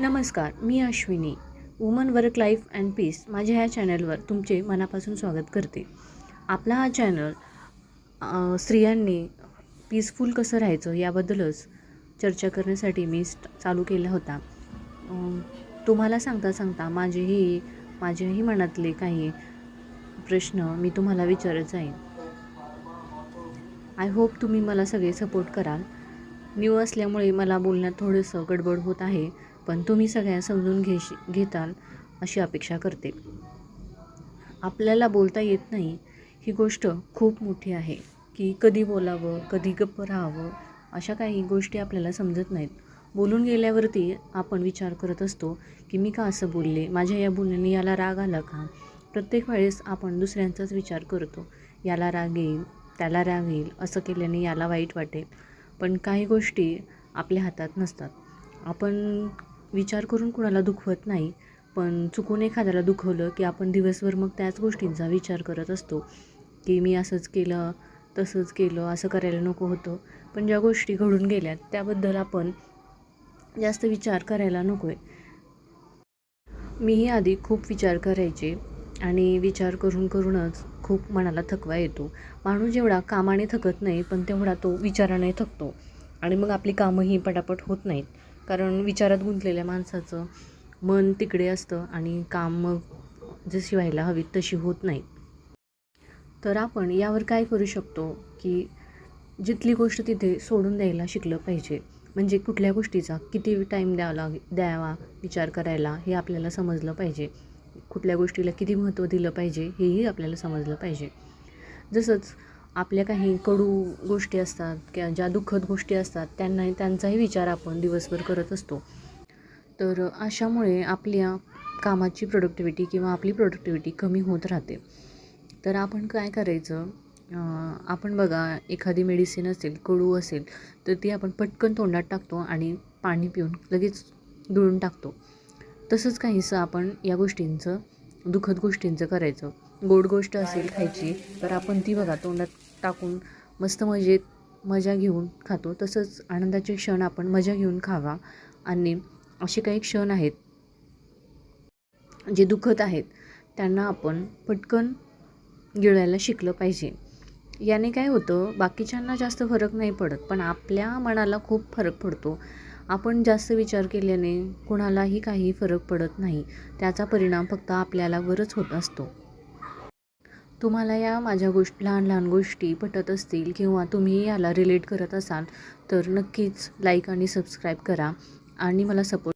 नमस्कार मी Ashwini. Woman work life and peace माझ्या ह्या चॅनलवर तुमचे मनापासून स्वागत करते. आपला हा चॅनल स्त्रियांनी पीसफुल कसं राहायचं याबद्दलच चर्चा करण्यासाठी मी स्ट चालू केला होता. तुम्हाला सांगता सांगता माझेही माझ्याही मनातले काही प्रश्न मी तुम्हाला विचारत जाईन. आय होप तुम्ही मला सगळे सपोर्ट कराल. न्यू असल्यामुळे मला बोलण्यात थोडंसं गडबड होत आहे. पण तुम्ही सगळ्या समजून घेश घेताल अशी अपेक्षा करते. आपल्याला बोलता येत नाही ही गोष्ट खूप मोठी आहे की कधी बोलावं कधी गप्प राहावं अशा काही गोष्टी आपल्याला समजत नाहीत. बोलून गेल्यावरती आपण विचार करत असतो की मी का असं बोलले? माझ्या या बोलण्याने याला राग आला का? प्रत्येक वेळेस आपण दुसऱ्यांचाच विचार करतो. याला राग येईल त्याला राग येईल असं केल्याने याला वाईट वाटेल. पण काही गोष्टी आपल्या हातात नसतात. आपण विचार करून कुणाला दुखवत नाही पण चुकून एखाद्याला दुखवलं की आपण दिवसभर मग त्याच गोष्टींचा विचार करत असतो की मी असंच केलं तसंच केलं असं करायला नको होतं. पण ज्या गोष्टी घडून गेल्या त्याबद्दल आपण जास्त विचार करायला नको आहे मीही आधी खूप विचार करायचे आणि विचार करून करूनच खूप मनाला थकवा येतो. माणूस जेवढा कामाने थकत नाही पण तेवढा तो विचाराने थकतो. आणि मग आपली कामंही पटापट होत नाहीत. कारण विचारात गुंतलेल्या माणसाचं मन तिकडे असतं आणि काम मग जशी व्हायला हवी तशी होत नाही. तर आपण यावर काय करू शकतो की जिथली गोष्ट तिथे सोडून द्यायला शिकलं पाहिजे. म्हणजे कुठल्या गोष्टीचा किती टाईम द्यावा लाग द्यावा विचार करायला हे आपल्याला समजलं पाहिजे. कुठल्या गोष्टीला किती महत्त्व दिलं पाहिजे हेही आपल्याला समजलं पाहिजे. जसंच आपल्या काही कडू गोष्टी असतात किंवा ज्या दुःखद गोष्टी असतात त्यांना त्यांचाही विचार आपण दिवसभर करत असतो. तर अशामुळे आपल्या कामाची प्रोडक्टिव्हिटी किंवा आपली प्रोडक्टिव्हिटी कमी होत राहते. तर आपण काय करायचं? आपण बघा एखादी मेडिसिन असेल कडू असेल तर ती आपण पटकन तोंडात टाकतो आणि पाणी पिऊन लगेच गिळून टाकतो. तसंच काहीसं आपण या गोष्टींचं दुःखद गोष्टींचं करायचं. गोड गोष्ट असेल खायची तर आपण ती बघा तोंडात टाकून मस्त मजेत मजा घेऊन खातो. तसंच आनंदाचे क्षण आपण मजा घेऊन खावा. आणि असे काही क्षण आहेत जे दुखत आहेत त्यांना आपण पटकन गिळायला शिकलं पाहिजे. याने काय होतं बाकीच्यांना जास्त फरक नाही पडत पण आपल्या मनाला खूप फरक पडतो. आपण जास्त विचार केल्याने कुणालाही काही फरक पडत नाही. त्याचा परिणाम फक्त आपल्यालावरच होत असतो. तुम्हाला या माझ्या गोष्ट लहान लहान गोष्टी पटत असतील किंवा तुम्ही याला रिलेट करत असाल तर नक्कीच लाईक आणि सबस्क्राईब करा आणि मला सपोर्ट